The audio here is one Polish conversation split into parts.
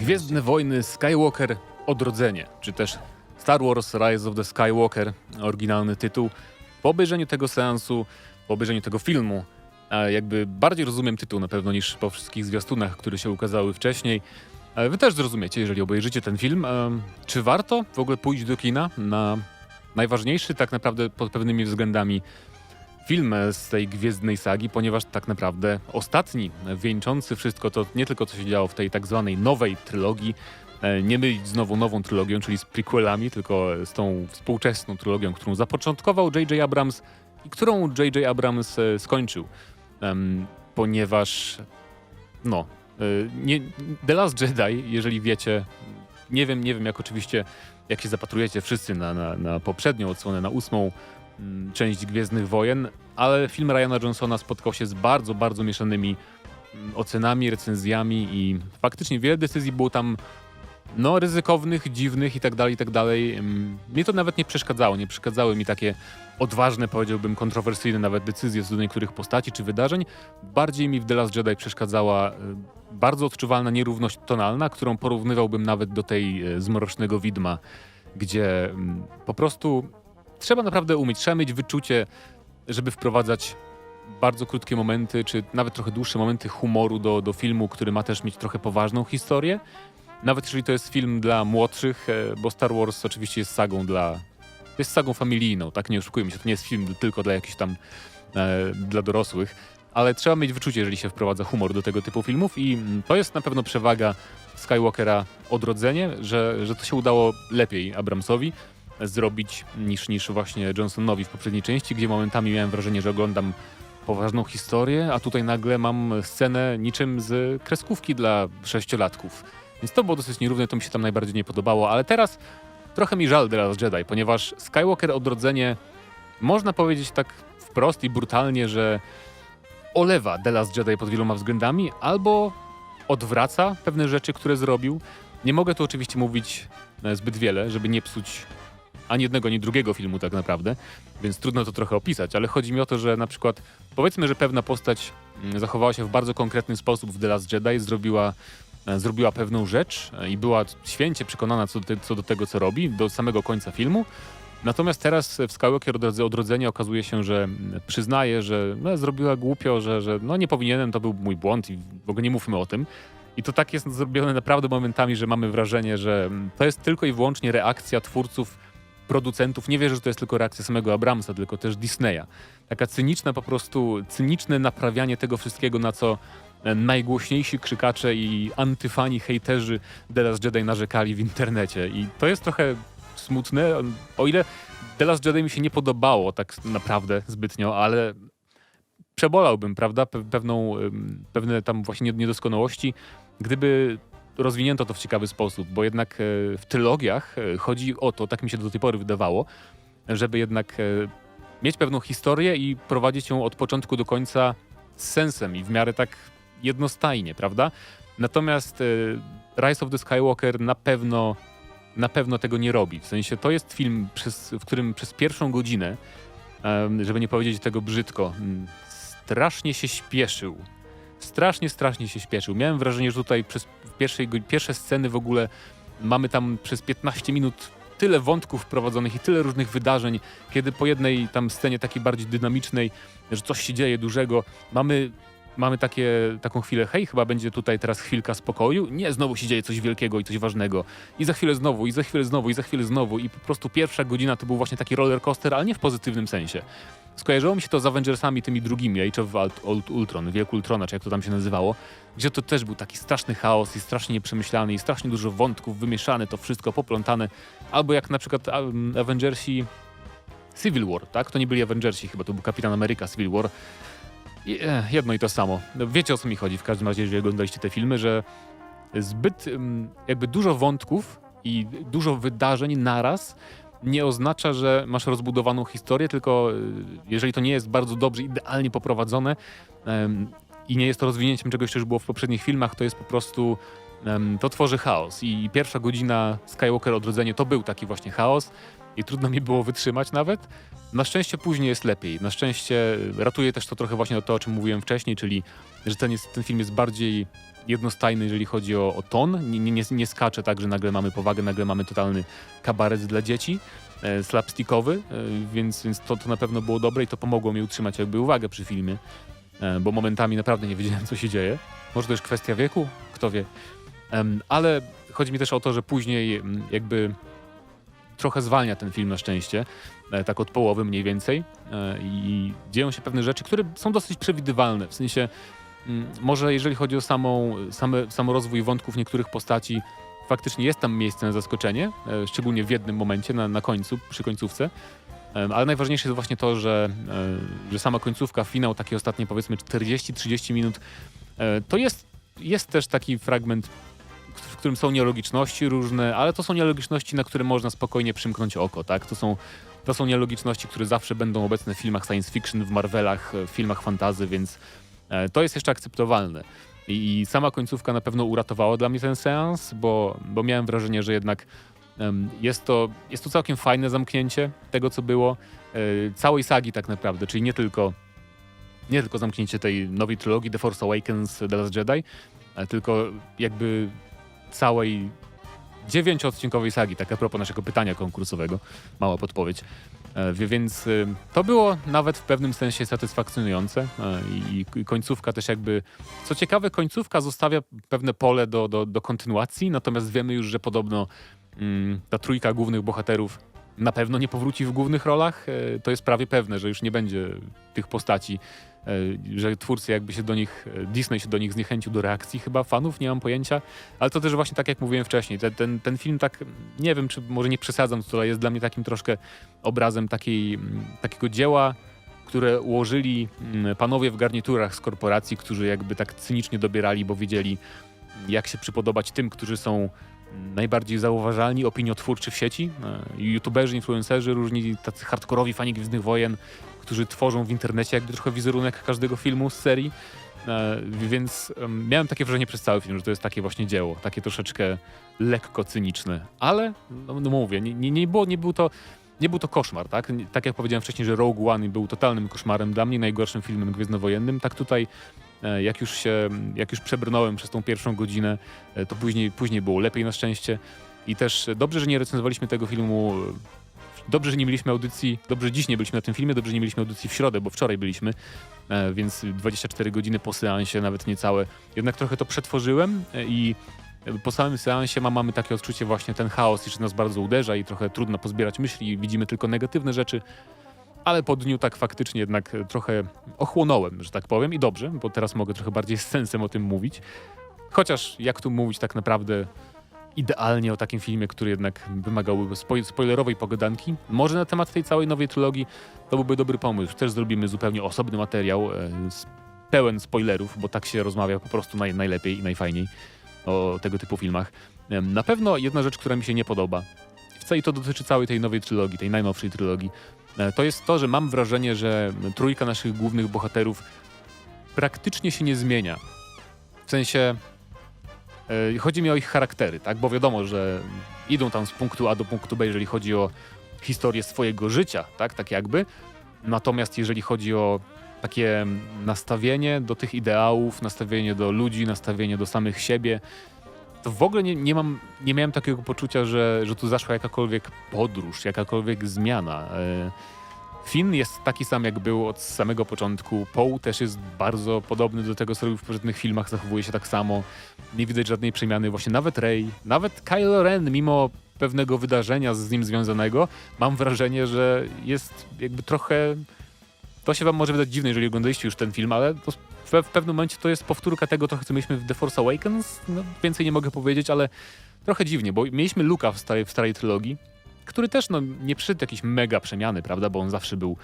Gwiezdne Wojny Skywalker Odrodzenie, czy też Star Wars Rise of the Skywalker, oryginalny tytuł. Po obejrzeniu tego seansu, po obejrzeniu tego filmu, e, jakby bardziej rozumiem tytuł na pewno niż po wszystkich zwiastunach, które się ukazały wcześniej. E, Wy też zrozumiecie, jeżeli obejrzycie ten film. E, Czy warto w ogóle pójść do kina na najważniejszy tak naprawdę pod pewnymi względami film z tej gwiezdnej sagi, ponieważ tak naprawdę ostatni, wieńczący wszystko to nie tylko co się działo w tej tak zwanej nowej trylogii, e, nie mylić z nową trylogią, czyli z prequelami, tylko z tą współczesną trylogią, którą zapoczątkował J.J. Abrams i którą J.J. Abrams e, skończył. Ponieważ no, e, nie, The Last Jedi, jeżeli wiecie, nie wiem, nie wiem jak oczywiście, jak się zapatrujecie wszyscy na, na, na poprzednią odsłonę, na ósmą część Gwiezdnych Wojen, ale film Ryana Johnsona spotkał się z bardzo, bardzo mieszanymi mm, ocenami, recenzjami i faktycznie wiele decyzji było tam no, ryzykownych, dziwnych i tak dalej, i tak dalej. Ym, Mnie to nawet nie przeszkadzało, nie przeszkadzały mi takie odważne, powiedziałbym, kontrowersyjne nawet decyzje co do niektórych postaci czy wydarzeń. Bardziej mi w The Last Jedi przeszkadzała y, bardzo odczuwalna nierówność tonalna, którą porównywałbym nawet do tej y, z Mrocznego Widma, gdzie mm, po prostu trzeba naprawdę umieć, trzeba mieć wyczucie, żeby wprowadzać bardzo krótkie momenty, czy nawet trochę dłuższe momenty humoru do, do filmu, który ma też mieć trochę poważną historię. Nawet jeżeli to jest film dla młodszych, e, bo Star Wars oczywiście jest sagą dla. jest sagą familijną, tak nie oszukujmy się, to nie jest film tylko dla jakichś tam e, dla dorosłych, ale trzeba mieć wyczucie, jeżeli się wprowadza humor do tego typu filmów i mm, to jest na pewno przewaga Skywalkera Odrodzenie, że, że to się udało lepiej Abramsowi zrobić niż, niż właśnie Johnsonowi w poprzedniej części, gdzie momentami miałem wrażenie, że oglądam poważną historię, a tutaj nagle mam scenę niczym z kreskówki dla sześciolatków. Więc to było dosyć nierówne, to mi się tam najbardziej nie podobało, ale teraz trochę mi żal Last Jedi, ponieważ Skywalker Odrodzenie można powiedzieć tak wprost i brutalnie, że olewa The Last Jedi pod wieloma względami, albo odwraca pewne rzeczy, które zrobił. Nie mogę tu oczywiście mówić e, zbyt wiele, żeby nie psuć ani jednego, ani drugiego filmu tak naprawdę, więc trudno to trochę opisać, ale chodzi mi o to, że na przykład powiedzmy, że pewna postać mm, zachowała się w bardzo konkretny sposób w The Last Jedi, zrobiła, e, zrobiła pewną rzecz e, i była święcie przekonana co do, te, co do tego, co robi, do samego końca filmu. Natomiast teraz w Skywalker Odrodze- Odrodzenie okazuje się, że mm, przyznaje, że no, zrobiła głupio, że, że no, nie powinienem, to był mój błąd i w ogóle nie mówmy o tym. I to tak jest zrobione naprawdę momentami, że mamy wrażenie, że mm, to jest tylko i wyłącznie reakcja twórców, producentów. Nie wierzę, że to jest tylko reakcja samego Abramsa, tylko też Disneya. Taka cyniczna po prostu, cyniczne naprawianie tego wszystkiego, na co e, najgłośniejsi krzykacze i antyfani, hejterzy The Last Jedi narzekali w internecie. I to jest trochę smutne. O ile The Last Jedi mi się nie podobało tak naprawdę zbytnio, ale przebolałbym, prawda, pe- pewną, pewne tam właśnie niedoskonałości, gdyby rozwinięto to w ciekawy sposób, bo jednak e, w trylogiach e, chodzi o to, tak mi się do tej pory wydawało, żeby jednak e, mieć pewną historię i prowadzić ją od początku do końca z sensem i w miarę tak jednostajnie, prawda? Natomiast Rise of the Skywalker na pewno na pewno tego nie robi. W sensie to jest film, przez, w którym przez pierwszą godzinę, żeby nie powiedzieć tego brzydko, strasznie się śpieszył. Strasznie, strasznie się śpieszył. Miałem wrażenie, że tutaj przez pierwszej, go- pierwsze sceny w ogóle mamy tam przez 15 minut tyle wątków wprowadzonych i tyle różnych wydarzeń, kiedy po jednej tam scenie takiej bardziej dynamicznej, że coś się dzieje dużego, mamy, mamy takie, taką chwilę, hej, chyba będzie tutaj teraz chwilka spokoju. Nie, znowu się dzieje coś wielkiego i coś ważnego. I za chwilę znowu, i za chwilę znowu, i za chwilę znowu. I po prostu pierwsza godzina to był właśnie taki roller coaster, ale nie w pozytywnym sensie. Skojarzyło mi się to z Avengersami tymi drugimi, Age of Ult- Ultron, Wielk Ultrona, czy jak to tam się nazywało, gdzie to też był taki straszny chaos i strasznie nieprzemyślany i strasznie dużo wątków, wymieszane to wszystko, poplątane. Albo jak na przykład Avengersi Civil War, tak? To nie byli Avengersi, chyba to był Kapitan Ameryka Civil War. E, jedno i to samo. No, Wiecie o co mi chodzi w każdym razie, jeżeli oglądaliście te filmy, że zbyt em, jakby dużo wątków i dużo wydarzeń naraz nie oznacza, że masz rozbudowaną historię, tylko y, jeżeli to nie jest bardzo dobrze, idealnie poprowadzone i nie jest to rozwinięciem czegoś, co już było w poprzednich filmach, to jest po prostu to tworzy chaos. I pierwsza godzina Skywalker Odrodzenie to był taki właśnie chaos i trudno mi było wytrzymać nawet. Na szczęście później jest lepiej. Na szczęście ratuje też to trochę właśnie to, o czym mówiłem wcześniej, czyli że ten, jest, ten film jest bardziej jednostajny, jeżeli chodzi o, o ton. Nie, nie, nie, skacze tak, że nagle mamy powagę, nagle mamy totalny kabaret dla dzieci, e, slapstickowy, e, więc, więc to, to na pewno było dobre i to pomogło mi utrzymać jakby uwagę przy filmie, e, bo momentami naprawdę nie wiedziałem, co się dzieje. Może to już kwestia wieku, kto wie. Ale chodzi mi też o to, że później jakby trochę zwalnia ten film na szczęście, e, tak od połowy mniej więcej e, i dzieją się pewne rzeczy, które są dosyć przewidywalne, w sensie mm, może jeżeli chodzi o samą, same, sam rozwój wątków niektórych postaci, faktycznie jest tam miejsce na zaskoczenie, e, szczególnie w jednym momencie, na, na końcu, przy końcówce, ale najważniejsze jest właśnie to, że, że sama końcówka, finał, takie ostatnie powiedzmy 40-30 minut, to jest, jest też taki fragment którym są nielogiczności różne, ale to są nielogiczności, na które można spokojnie przymknąć oko, tak? To są, to są nielogiczności, które zawsze będą obecne w filmach science fiction, w Marvelach, w filmach fantazy, więc e, to jest jeszcze akceptowalne. I, I sama końcówka na pewno uratowała dla mnie ten seans, bo, bo miałem wrażenie, że jednak jest, to, jest to całkiem fajne zamknięcie tego, co było. E, całej sagi tak naprawdę, czyli nie tylko, nie tylko zamknięcie tej nowej trylogii The Force Awakens, The Last Jedi, e, tylko jakby całej dziewięcioodcinkowej sagi, tak a propos naszego pytania konkursowego, mała podpowiedź. E, Więc y, to było nawet w pewnym sensie satysfakcjonujące e, i końcówka też jakby, co ciekawe, końcówka zostawia pewne pole do, do, do kontynuacji, natomiast wiemy już, że podobno mm, ta trójka głównych bohaterów na pewno nie powróci w głównych rolach. E, To jest prawie pewne, że już nie będzie tych postaci, że twórcy jakby się do nich, e, Disney się do nich zniechęcił do reakcji chyba fanów, nie mam pojęcia. Ale to też właśnie tak jak mówiłem wcześniej, ten, ten, ten film tak, nie wiem czy może nie przesadzam tutaj, jest dla mnie takim troszkę obrazem takiej, takiego dzieła, które ułożyli panowie w garniturach z korporacji, którzy jakby tak cynicznie dobierali, bo wiedzieli jak się przypodobać tym, którzy są najbardziej zauważalni, opiniotwórczy w sieci. E, YouTuberzy, influencerzy, różni tacy hardkorowi fani Gwiezdnych Wojen, którzy tworzą w internecie jakby trochę wizerunek każdego filmu z serii. E, Więc em, miałem takie wrażenie przez cały film, że to jest takie właśnie dzieło, takie troszeczkę lekko cyniczne. Ale, no, no mówię, nie, nie, nie, było, nie był to nie był to koszmar, tak? Tak jak powiedziałem wcześniej, że Rogue One był totalnym koszmarem dla mnie, najgorszym filmem gwiezdnowojennym, tak tutaj e, jak już się, jak już przebrnąłem przez tą pierwszą godzinę, e, to później, później było lepiej na szczęście. I też dobrze, że nie recenzowaliśmy tego filmu. Dobrze, że nie mieliśmy audycji, dobrze, dziś nie byliśmy na tym filmie, dobrze, że nie mieliśmy audycji w środę, bo wczoraj byliśmy, e, więc 24 godziny po seansie, nawet niecałe. Jednak trochę to przetworzyłem e, i po samym seansie ma, mamy takie odczucie właśnie ten chaos, jeszcze nas bardzo uderza i trochę trudno pozbierać myśli i widzimy tylko negatywne rzeczy, ale po dniu tak faktycznie jednak e, trochę ochłonąłem, że tak powiem i dobrze, bo teraz mogę trochę bardziej z sensem o tym mówić. Chociaż jak tu mówić tak naprawdę idealnie o takim filmie, który jednak wymagałby spoilerowej pogadanki. Może na temat tej całej nowej trylogii to byłby dobry pomysł. Też zrobimy zupełnie osobny materiał, e, pełen spoilerów, bo tak się rozmawia po prostu naj, najlepiej i najfajniej o tego typu filmach. Na pewno jedna rzecz, która mi się nie podoba, i to dotyczy całej tej nowej trylogii, tej najnowszej trylogii, e, to jest to, że mam wrażenie, że trójka naszych głównych bohaterów praktycznie się nie zmienia. W sensie chodzi mi o ich charaktery, tak? Bo wiadomo, że idą tam z punktu A do punktu B, jeżeli chodzi o historię swojego życia, tak? Tak jakby. Natomiast jeżeli chodzi o takie nastawienie do tych ideałów, nastawienie do ludzi, nastawienie do samych siebie, to w ogóle nie, nie, mam, nie miałem takiego poczucia, że, że tu zaszła jakakolwiek podróż, jakakolwiek zmiana. E, Finn jest taki sam, jak był od samego początku. Poe też jest bardzo podobny do tego, co robił w poprzednich filmach, zachowuje się tak samo. Nie widać żadnej przemiany. Właśnie nawet Rey, nawet Kylo Ren, mimo pewnego wydarzenia z nim związanego, mam wrażenie, że jest jakby trochę... To się wam może wydać dziwne, jeżeli oglądaliście już ten film, ale w pewnym momencie to jest powtórka tego trochę, co mieliśmy w The Force Awakens. No, więcej nie mogę powiedzieć, ale trochę dziwnie, bo mieliśmy Luka w starej, w starej trylogii, który też no, nie przyszedł jakiejś mega przemiany, prawda, bo on zawsze był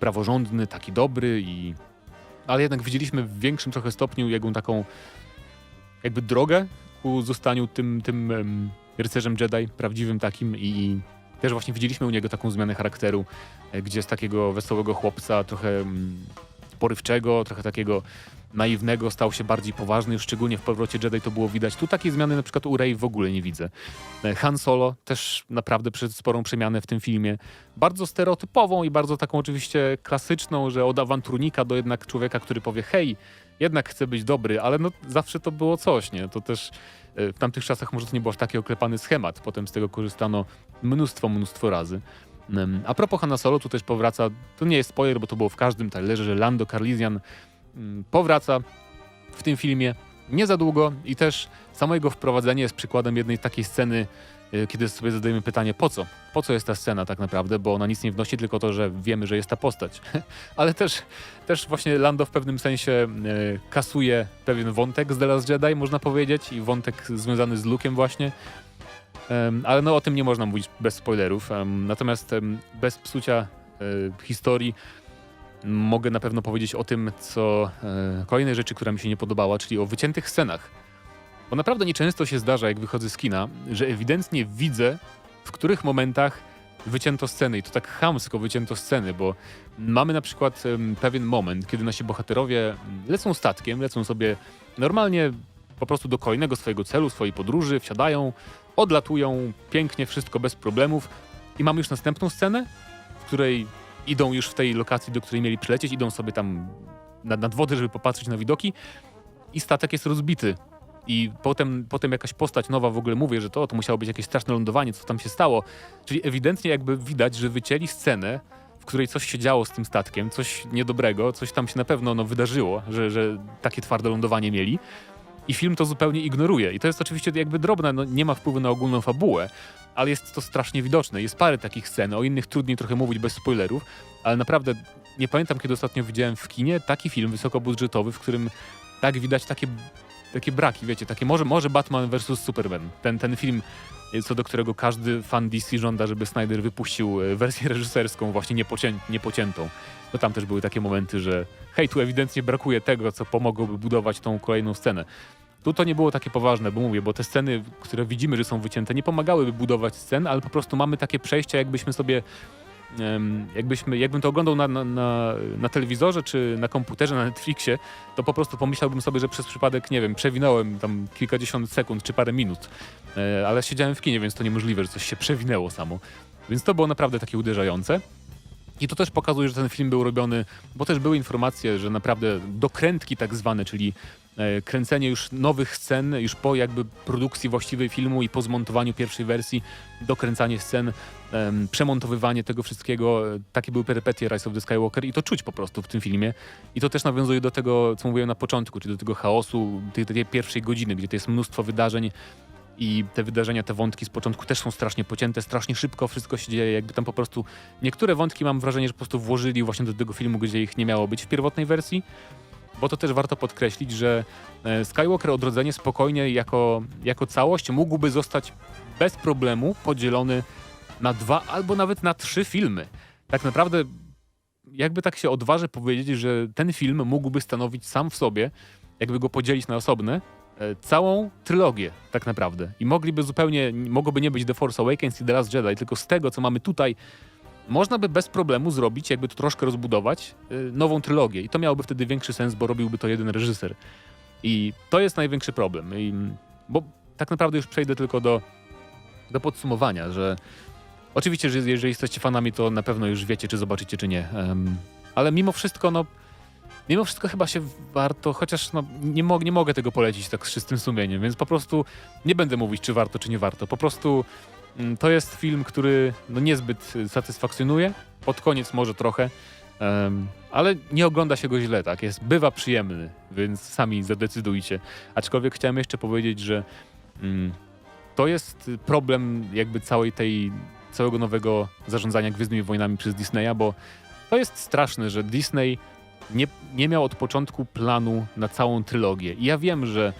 praworządny, taki dobry i... Ale jednak widzieliśmy w większym trochę stopniu jego taką jakby drogę ku zostaniu tym, tym em, rycerzem Jedi, prawdziwym takim i też właśnie widzieliśmy u niego taką zmianę charakteru, e, gdzie z takiego wesołego chłopca, trochę mm, porywczego, trochę takiego naiwnego stał się bardziej poważny, już szczególnie w powrocie Jedi to było widać. Tu takiej zmiany na przykład u Rey w ogóle nie widzę. E, Han Solo też naprawdę przed sporą przemianę w tym filmie. Bardzo stereotypową i bardzo taką oczywiście klasyczną, że od awanturnika do jednak człowieka, który powie hej, jednak chcę być dobry, ale no zawsze to było coś, nie? To też e, w tamtych czasach może to nie był aż taki oklepany schemat. Potem z tego korzystano mnóstwo, mnóstwo razy. A propos Hanna Solo, tu też powraca, to nie jest spoiler, bo to było w każdym trailerze, że Lando Carlisian mm, powraca w tym filmie nie za długo i też samo jego wprowadzenie jest przykładem jednej takiej sceny, y, kiedy sobie zadajemy pytanie, po co? Po co jest ta scena tak naprawdę? Bo ona nic nie wnosi, tylko to, że wiemy, że jest ta postać. Ale też, też właśnie Lando w pewnym sensie y, kasuje pewien wątek z The Last Jedi, można powiedzieć, i wątek związany z Luke'em właśnie. Ale no o tym nie można mówić bez spoilerów. Natomiast bez psucia y, historii mogę na pewno powiedzieć o tym, co e, kolejnej rzeczy, która mi się nie podobała, czyli o wyciętych scenach. Bo naprawdę nieczęsto się zdarza, jak wychodzę z kina, że ewidentnie widzę, w których momentach wycięto sceny i to tak chamsko wycięto sceny, bo mamy na przykład em, pewien moment, kiedy nasi bohaterowie mm, lecą statkiem, lecą sobie normalnie po prostu do kolejnego swojego celu, swojej podróży, wsiadają, odlatują, pięknie, wszystko bez problemów i mamy już następną scenę, w której idą już w tej lokacji, do której mieli przylecieć, idą sobie tam nad, nad wodę, żeby popatrzeć na widoki i statek jest rozbity. I potem, potem jakaś postać nowa w ogóle mówi, że to, to musiało być jakieś straszne lądowanie, co tam się stało. Czyli ewidentnie jakby widać, że wycięli scenę, w której coś się działo z tym statkiem, coś niedobrego, coś tam się na pewno no, wydarzyło, że, że takie twarde lądowanie mieli. I film to zupełnie ignoruje. I to jest oczywiście jakby drobne, no, nie ma wpływu na ogólną fabułę, ale jest to strasznie widoczne. Jest parę takich scen, o innych trudniej trochę mówić bez spoilerów, ale naprawdę nie pamiętam, kiedy ostatnio widziałem w kinie taki film wysokobudżetowy, w którym tak widać takie, takie braki, wiecie, takie może, może Batman vs. Superman. Ten, ten film, y, co do którego każdy fan DC żąda, żeby Snyder wypuścił y, wersję reżyserską właśnie niepocię, niepociętą. No tam też były takie momenty, że hej, tu ewidentnie brakuje tego, co pomogłoby budować tą kolejną scenę. Tu to nie było takie poważne, bo mówię, bo te sceny, które widzimy, że są wycięte, nie pomagałyby budować scen, ale po prostu mamy takie przejścia, jakbyśmy sobie, jakbyśmy, jakbym to oglądał na, na, na, na telewizorze czy na komputerze, na Netflixie, to po prostu pomyślałbym sobie, że przez przypadek, nie wiem, przewinąłem tam kilkadziesiąt sekund czy parę minut, e, ale siedziałem w kinie, więc to niemożliwe, że coś się przewinęło samo. Więc to było naprawdę takie uderzające. I to też pokazuje, że ten film był robiony, bo też były informacje, że naprawdę dokrętki tak zwane, czyli e, kręcenie już nowych scen, już po jakby produkcji właściwej filmu i po zmontowaniu pierwszej wersji, dokręcanie scen, em, przemontowywanie tego wszystkiego, e, takie były perypetie Rise of the Skywalker i to czuć po prostu w tym filmie. I to też nawiązuje do tego, co mówiłem na początku, czyli do tego chaosu, tej, tej pierwszej godziny, gdzie to jest mnóstwo wydarzeń, i te wydarzenia, te wątki z początku też są strasznie pocięte, strasznie szybko wszystko się dzieje, jakby tam po prostu niektóre wątki mam wrażenie, że po prostu włożyli właśnie do tego filmu, gdzie ich nie miało być w pierwotnej wersji, bo to też warto podkreślić, że e, Skywalker Odrodzenie spokojnie jako, jako całość mógłby zostać bez problemu podzielony na dwa albo nawet na trzy filmy. Tak naprawdę jakby tak się odważę powiedzieć, że ten film mógłby stanowić sam w sobie, jakby go podzielić na osobne, całą trylogię tak naprawdę. I mogliby zupełnie, mogłoby nie być The Force Awakens i The Last Jedi, tylko z tego, co mamy tutaj, można by bez problemu zrobić, jakby to troszkę rozbudować, e, nową trylogię. I to miałoby wtedy większy sens, bo robiłby to jeden reżyser. I to jest największy problem. I, bo tak naprawdę już przejdę tylko do, do podsumowania, że oczywiście, że jeżeli jesteście fanami, to na pewno już wiecie, czy zobaczycie, czy nie. Em, ale mimo wszystko, no, mimo wszystko chyba się warto, chociaż no, nie, mo nie mogę tego polecić tak z czystym sumieniem, więc po prostu nie będę mówić, czy warto, czy nie warto. Po prostu mm, to jest film, który no, niezbyt satysfakcjonuje, pod koniec może trochę, em, ale nie ogląda się go źle, tak? Jest, bywa przyjemny, więc sami zadecydujcie. Aczkolwiek chciałem jeszcze powiedzieć, że mm, to jest problem jakby całej tej, całego nowego zarządzania Gwiezdnymi Wojnami przez Disneya, bo to jest straszne, że Disney nie, nie miał od początku planu na całą trylogię. I ja wiem, że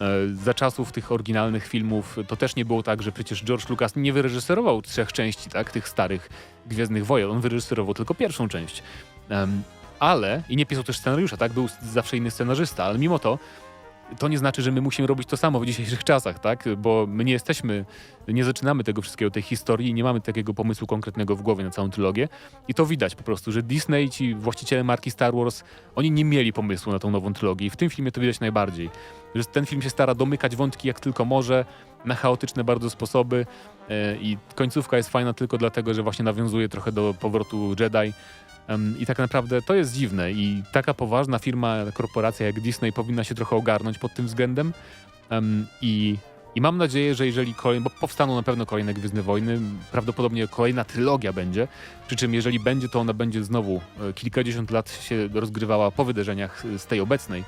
e, za czasów tych oryginalnych filmów to też nie było tak, że przecież George Lucas nie wyreżyserował trzech części, tak, tych starych Gwiezdnych Wojen. On wyreżyserował tylko pierwszą część. Ale, i nie pisał też scenariusza, tak, był zawsze inny scenarzysta, ale mimo to to nie znaczy, że my musimy robić to samo w dzisiejszych czasach, tak? Bo my nie jesteśmy, nie zaczynamy tego wszystkiego, tej historii, nie mamy takiego pomysłu konkretnego w głowie na całą trylogię. I to widać po prostu, że Disney, ci właściciele marki Star Wars, oni nie mieli pomysłu na tą nową trylogię. I w tym filmie to widać najbardziej. Że ten film się stara domykać wątki jak tylko może, na chaotyczne bardzo sposoby. e, I końcówka jest fajna tylko dlatego, że właśnie nawiązuje trochę do powrotu Jedi. I tak naprawdę to jest dziwne i taka poważna firma, korporacja jak Disney powinna się trochę ogarnąć pod tym względem. Em, I, I mam nadzieję, że jeżeli kolejne, bo powstaną na pewno kolejne Gwiezdne Wojny, prawdopodobnie kolejna trylogia będzie, przy czym jeżeli będzie, to ona będzie znowu e, kilkadziesiąt lat się rozgrywała po wydarzeniach z tej obecnej.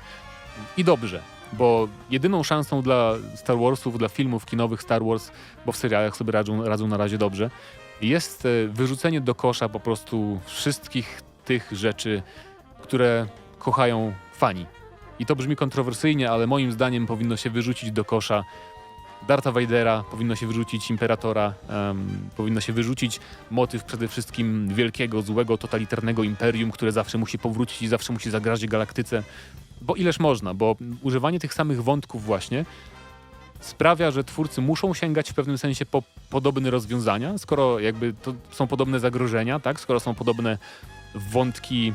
I dobrze, bo jedyną szansą dla Star Warsów, dla filmów kinowych Star Wars, bo w serialach sobie radzą, radzą na razie dobrze, jest e, wyrzucenie do kosza po prostu wszystkich tych rzeczy, które kochają fani. I to brzmi kontrowersyjnie, ale moim zdaniem powinno się wyrzucić do kosza Darta Vadera, powinno się wyrzucić Imperatora, em, powinno się wyrzucić motyw przede wszystkim wielkiego, złego, totalitarnego imperium, które zawsze musi powrócić i zawsze musi zagrażać galaktyce. Bo ileż można, bo używanie tych samych wątków właśnie sprawia, że twórcy muszą sięgać w pewnym sensie po podobne rozwiązania, skoro jakby to są podobne zagrożenia, tak? Skoro są podobne wątki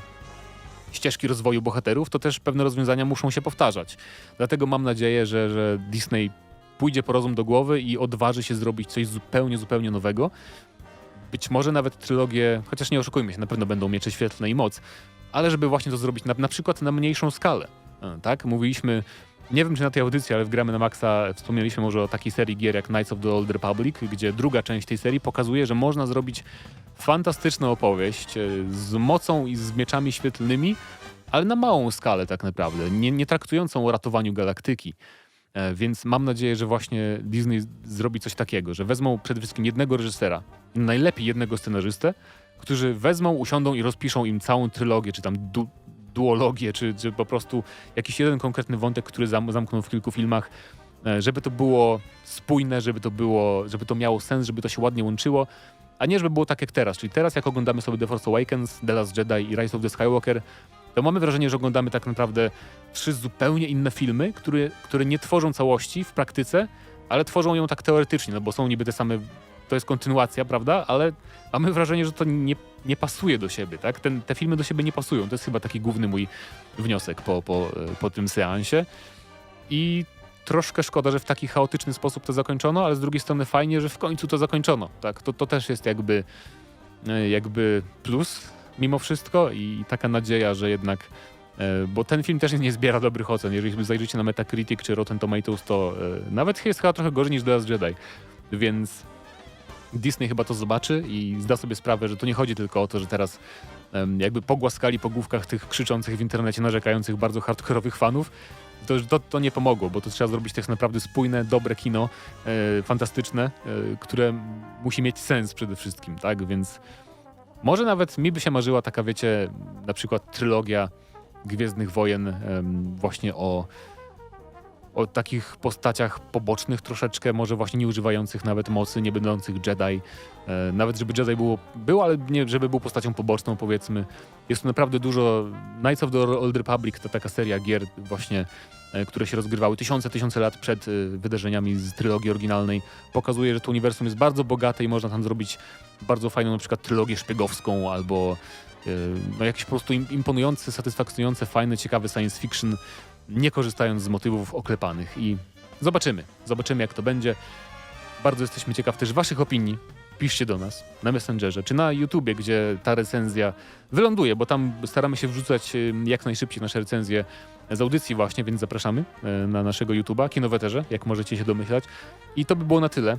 ścieżki rozwoju bohaterów, to też pewne rozwiązania muszą się powtarzać. Dlatego mam nadzieję, że, że Disney pójdzie po rozum do głowy i odważy się zrobić coś zupełnie, zupełnie nowego. Być może nawet trylogię, chociaż nie oszukujmy się, na pewno będą miecze świetlne i moc, ale żeby właśnie to zrobić na, na przykład na mniejszą skalę. E, Tak? Mówiliśmy, nie wiem czy na tej audycji, ale w Gramy na Maxa wspomnieliśmy może o takiej serii gier jak Knights of the Old Republic, gdzie druga część tej serii pokazuje, że można zrobić fantastyczną opowieść e, z mocą i z mieczami świetlnymi, ale na małą skalę tak naprawdę, nie, nie traktującą o ratowaniu galaktyki. E, Więc mam nadzieję, że właśnie Disney zrobi coś takiego, że wezmą przede wszystkim jednego reżysera, najlepiej jednego scenarzystę, którzy wezmą, usiądą i rozpiszą im całą trylogię, czy tam duologię, czy, czy po prostu jakiś jeden konkretny wątek, który zam zamknął w kilku filmach, e, żeby to było spójne, żeby to było, żeby to miało sens, żeby to się ładnie łączyło, a nie żeby było tak jak teraz. Czyli teraz, jak oglądamy sobie The Force Awakens, The Last Jedi i Rise of the Skywalker, to mamy wrażenie, że oglądamy tak naprawdę trzy zupełnie inne filmy, które, które nie tworzą całości w praktyce, ale tworzą ją tak teoretycznie, no bo są niby te same, to jest kontynuacja, prawda? Ale mamy wrażenie, że to nie, nie pasuje do siebie, tak? Ten, te filmy do siebie nie pasują. To jest chyba taki główny mój wniosek po, po, e, po tym seansie. I troszkę szkoda, że w taki chaotyczny sposób to zakończono, ale z drugiej strony fajnie, że w końcu to zakończono, tak? To, to też jest jakby, e, jakby plus mimo wszystko i taka nadzieja, że jednak E, Bo ten film też nie zbiera dobrych ocen. Jeżeli zajrzycie na Metacritic czy Rotten Tomatoes, to nawet jest chyba trochę gorzej niż The Last Jedi. Więc Disney chyba to zobaczy i zda sobie sprawę, że to nie chodzi tylko o to, że teraz jakby pogłaskali po główkach tych krzyczących w internecie, narzekających bardzo hardkorowych fanów. To, to, to nie pomogło, bo to trzeba zrobić też naprawdę spójne, dobre kino, e, fantastyczne, e, które musi mieć sens przede wszystkim, tak? Więc może nawet mi by się marzyła taka, wiecie, na przykład trylogia Gwiezdnych Wojen em, właśnie o, o takich postaciach pobocznych troszeczkę, może właśnie nie używających nawet mocy, nie będących Jedi. E, nawet żeby Jedi było, był, ale nie żeby był postacią poboczną powiedzmy. Jest tu naprawdę dużo. Knights of the Old Republic to taka seria gier właśnie, e, które się rozgrywały tysiące, tysiące lat przed e, wydarzeniami z trylogii oryginalnej. Pokazuje, że to uniwersum jest bardzo bogate i można tam zrobić bardzo fajną na przykład trylogię szpiegowską albo e, no jakieś po prostu im- imponujące, satysfakcjonujące, fajne, ciekawe science fiction, nie korzystając z motywów oklepanych. I zobaczymy, zobaczymy jak to będzie. Bardzo jesteśmy ciekaw też waszych opinii. Piszcie do nas na Messengerze czy na YouTubie, gdzie ta recenzja wyląduje, bo tam staramy się wrzucać jak najszybciej nasze recenzje z audycji właśnie, więc zapraszamy e, na naszego YouTuba, Kinoweterze, jak możecie się domyślać. I to by było na tyle.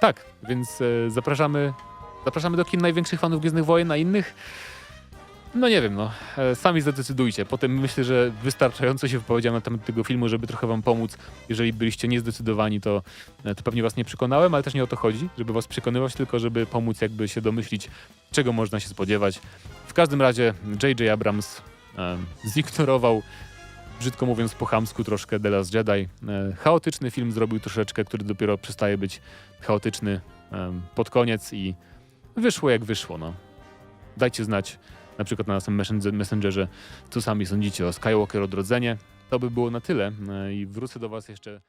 Tak, więc e, zapraszamy, zapraszamy do kin największych fanów Gwiezdnych Wojen, a innych no nie wiem, no. E, Sami zadecydujcie. Potem myślę, że wystarczająco się wypowiedziałem na temat tego filmu, żeby trochę wam pomóc. Jeżeli byliście niezdecydowani, to, e, to pewnie was nie przekonałem, ale też nie o to chodzi, żeby was przekonywać, tylko żeby pomóc jakby się domyślić, czego można się spodziewać. W każdym razie J.J. Abrams e, zignorował, brzydko mówiąc po chamsku troszkę The Last Jedi. E, chaotyczny film zrobił troszeczkę, który dopiero przestaje być chaotyczny e, pod koniec i wyszło jak wyszło, no. Dajcie znać na przykład na naszym messen- Messengerze, co sami sądzicie o Skywalker Odrodzenie. to by było na tyle e, i wrócę do Was jeszcze